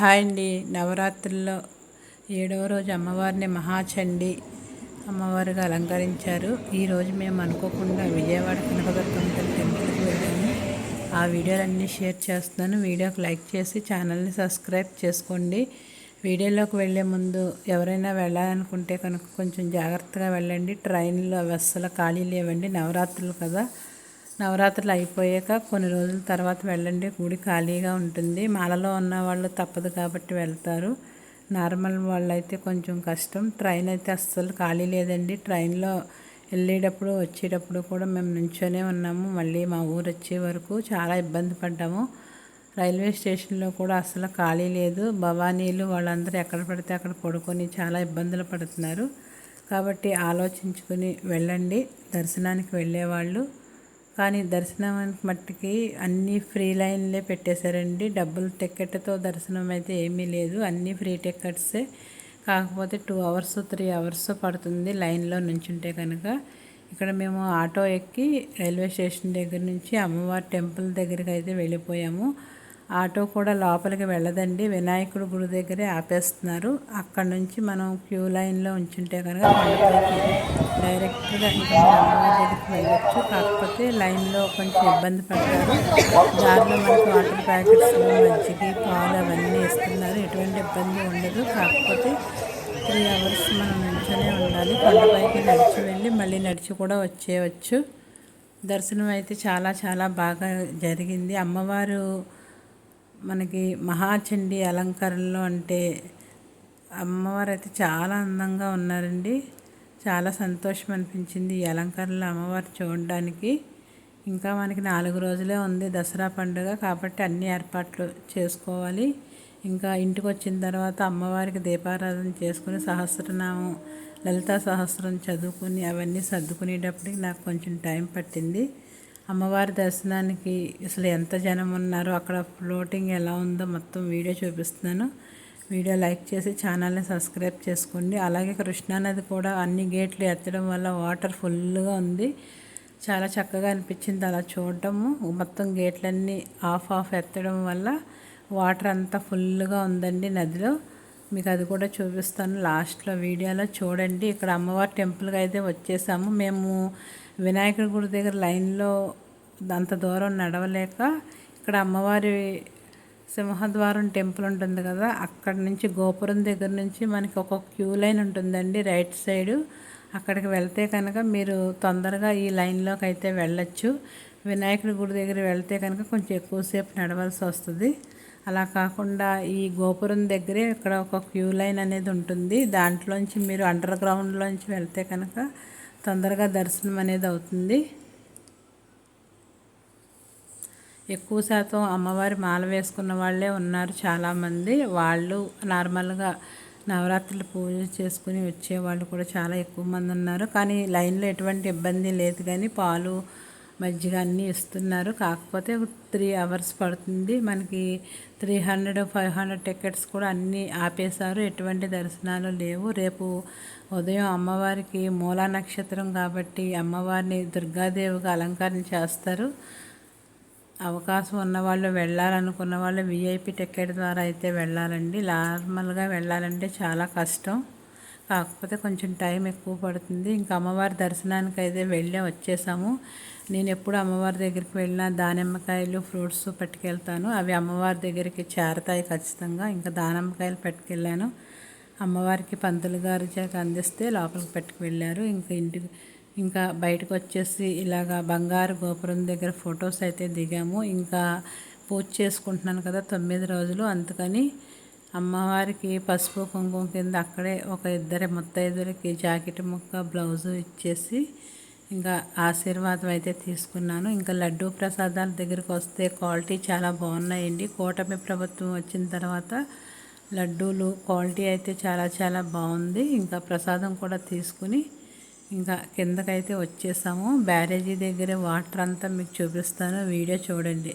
Hi అండి నవరాత్రుల్లో ఏడవ రోజు అమ్మవారిని మహాచండి అమ్మవారిగా అలంకరించారు. ఈరోజు మేము అనుకోకుండా విజయవాడ కనకదుర్గమ్మ టెంపుల్కి వెళ్ళాము. ఆ వీడియోలన్నీ షేర్ చేస్తున్నాను. వీడియోకి లైక్ చేసి ఛానల్ని సబ్స్క్రైబ్ చేసుకోండి. వీడియోలోకి వెళ్ళే ముందు ఎవరైనా వెళ్ళాలనుకుంటే కనుక కొంచెం జాగ్రత్తగా వెళ్ళండి. ట్రైన్లో అవి అస్సలు ఖాళీ లేవండి. నవరాత్రులు కదా. నవరాత్రులు అయిపోయాక కొన్ని రోజుల తర్వాత వెళ్ళండి. గుడి ఖాళీగా ఉంటుంది. మాలలో ఉన్న వాళ్ళు తప్పదు కాబట్టి వెళ్తారు. నార్మల్ వాళ్ళు అయితే కొంచెం కష్టం. ట్రైన్ అయితే అస్సలు ఖాళీ లేదండి. ట్రైన్లో వెళ్ళేటప్పుడు వచ్చేటప్పుడు కూడా మేము నుంచోనే ఉన్నాము. మళ్ళీ మా ఊరు వచ్చే వరకు చాలా ఇబ్బంది పడ్డాము. రైల్వే స్టేషన్లో కూడా అస్సలు ఖాళీ లేదు. భవానీలు వాళ్ళందరూ ఎక్కడ పడితే అక్కడ పడుకొని చాలా ఇబ్బందులు పడుతున్నారు. కాబట్టి ఆలోచించుకుని వెళ్ళండి. దర్శనానికి వెళ్ళేవాళ్ళు కానీ దర్శనానికి మట్టికి అన్నీ ఫ్రీ లైన్లే పెట్టేశారండి. డబ్బులు టికెట్తో దర్శనం అయితే ఏమీ లేదు. అన్నీ ఫ్రీ టికెట్సే కాకపోతే టూ అవర్స్ త్రీ అవర్స్ పడుతుంది లైన్లో నుంచుంటే కనుక. ఇక్కడ మేము ఆటో ఎక్కి రైల్వే స్టేషన్ దగ్గర నుంచి అమ్మవారి టెంపుల్ దగ్గరికి అయితే వెళ్ళిపోయాము. ఆటో కూడా లోపలికి వెళ్ళదండి. వినాయకుడు గుడి దగ్గరే ఆపేస్తున్నారు. అక్కడ నుంచి మనం క్యూ లైన్లో ఉంచుంటే కనుక డైరెక్ట్గా ఇంకా దగ్గరికి వెళ్ళొచ్చు. కాకపోతే లైన్లో కొంచెం ఇబ్బంది పడ్డారు. దారిలో మనకు వాటర్ ప్యాకెట్స్ మజ్జిగి పాలు అవన్నీ ఇస్తున్నారు ఎటువంటి ఇబ్బంది ఉండదు. కాకపోతే త్రీ అవర్స్ మనం నుంచొనే ఉండాలి. కొండపైకి నడిచి వెళ్ళి మళ్ళీ నడిచి కూడా వచ్చేయవచ్చు దర్శనం అయితే చాలా చాలా బాగా జరిగింది. అమ్మవారు మనకి మహాచండి అలంకరణలో అంటే అమ్మవారు అయితే చాలా అందంగా ఉన్నారండి. చాలా సంతోషం అనిపించింది ఈ అలంకరణలో అమ్మవారు చూడడానికి. ఇంకా మనకి నాలుగు రోజులే ఉంది దసరా పండుగ కాబట్టి అన్ని ఏర్పాట్లు చేసుకోవాలి. ఇంకా ఇంటికి వచ్చిన తర్వాత అమ్మవారికి దీపారాధన చేసుకుని సహస్రనామం లలితా సహస్రం చదువుకుని అవన్నీ సర్దుకునేటప్పటికి నాకు కొంచెం టైం పట్టింది. అమ్మవారి దర్శనానికి అసలు ఎంత జనం ఉన్నారో అక్కడ ఫ్లోటింగ్ ఎలా ఉందో మొత్తం వీడియో చూపిస్తున్నాను. వీడియో లైక్ చేసి ఛానల్ని సబ్స్క్రైబ్ చేసుకోండి. అలాగే కృష్ణానది కూడా అన్ని గేట్లు ఎత్తడం వల్ల వాటర్ ఫుల్గా ఉంది. చాలా చక్కగా అనిపించింది అలా చూడటము. మొత్తం గేట్లన్నీ ఆఫ్ ఆఫ్ ఎత్తడం వల్ల వాటర్ అంతా ఫుల్గా ఉందండి నదిలో. మీకు అది కూడా చూపిస్తాను. లాస్ట్లో వీడియోలో చూడండి. ఇక్కడ అమ్మవారి టెంపుల్కి అయితే వచ్చేసాము. మేము వినాయకుడి గుడి దగ్గర లైన్లో అంత దూరం నడవలేక ఇక్కడ అమ్మవారి సింహద్వారం టెంపుల్ ఉంటుంది కదా అక్కడ నుంచి గోపురం దగ్గర నుంచి మనకి ఒక క్యూ లైన్ ఉంటుందండి రైట్ సైడు అక్కడికి వెళ్తే కనుక మీరు తొందరగా ఈ లైన్లోకి అయితే వెళ్ళొచ్చు. వినాయకుడి గుడి దగ్గర వెళ్తే కనుక కొంచెం ఎక్కువసేపు నడవలసి వస్తుంది. అలా కాకుండా ఈ గోపురం దగ్గరే ఇక్కడ ఒక క్యూ లైన్ అనేది ఉంటుంది. దాంట్లోంచి మీరు అండర్ గ్రౌండ్లోంచి వెళ్తే కనుక తొందరగా దర్శనం అనేది అవుతుంది. ఎక్కువ శాతం అమ్మవారి మాల వేసుకున్న వాళ్ళే ఉన్నారు చాలామంది. వాళ్ళు నార్మల్గా నవరాత్రులు పూజ చేసుకుని వచ్చేవాళ్ళు కూడా చాలా ఎక్కువ మంది ఉన్నారు. కానీ లైన్లో ఎటువంటి ఇబ్బంది లేదు. కానీ పాలు మజ్జిగ అన్నీ ఇస్తున్నారు. కాకపోతే త్రీ అవర్స్ పడుతుంది. మనకి three hundred five hundred tickets కూడా అన్నీ ఆపేశారు. ఎటువంటి దర్శనాలు లేవు. రేపు ఉదయం అమ్మవారికి మూలా నక్షత్రం కాబట్టి అమ్మవారిని దుర్గాదేవిగా అలంకరణ చేస్తారు. అవకాశం ఉన్నవాళ్ళు వెళ్ళాలనుకున్న వాళ్ళు విఐపి టికెట్ ద్వారా అయితే వెళ్ళాలండి. నార్మల్గా వెళ్ళాలంటే చాలా కష్టం. కాకపోతే కొంచెం టైం ఎక్కువ పడుతుంది. ఇంకా అమ్మవారి దర్శనానికి అయితే వెళ్ళే వచ్చేసాము. నేను ఎప్పుడు అమ్మవారి దగ్గరికి వెళ్ళినా దానిమ్మకాయలు ఫ్రూట్స్ పట్టుకెళ్తాను. అవి అమ్మవారి దగ్గరికి చేరతాయి ఖచ్చితంగా. ఇంకా దానిమ్మకాయలు పట్టుకెళ్ళాను. అమ్మవారికి పంతులు గారు చేత అందిస్తే లోపలికి పట్టుకు వెళ్ళారు ఇంకా ఇంటికి ఇంకా బయటకు వచ్చేసి ఇలాగా బంగారు గోపురం దగ్గర ఫొటోస్ అయితే దిగాము. ఇంకా పూజ చేసుకుంటున్నాను కదా తొమ్మిది రోజులు. అందుకని అమ్మవారికి పసుపు కుంకుమ కింద అక్కడే ఒక ఇద్దరి ముత్తైదులకి జాకెట్ ముక్క బ్లౌజు ఇచ్చేసి ఇంకా ఆశీర్వాదం అయితే తీసుకున్నాను. ఇంకా లడ్డూ ప్రసాదాల దగ్గరికి వస్తే క్వాలిటీ చాలా బాగున్నాయండి. కూటమి ప్రభుత్వం వచ్చిన తర్వాత లడ్డూలు క్వాలిటీ అయితే చాలా చాలా బాగుంది. ఇంకా ప్రసాదం కూడా తీసుకుని ఇంకా కిందకైతే వచ్చేసాము. బ్యారేజీ దగ్గర వాటర్ అంతా మీకు చూపిస్తాను. వీడియో చూడండి.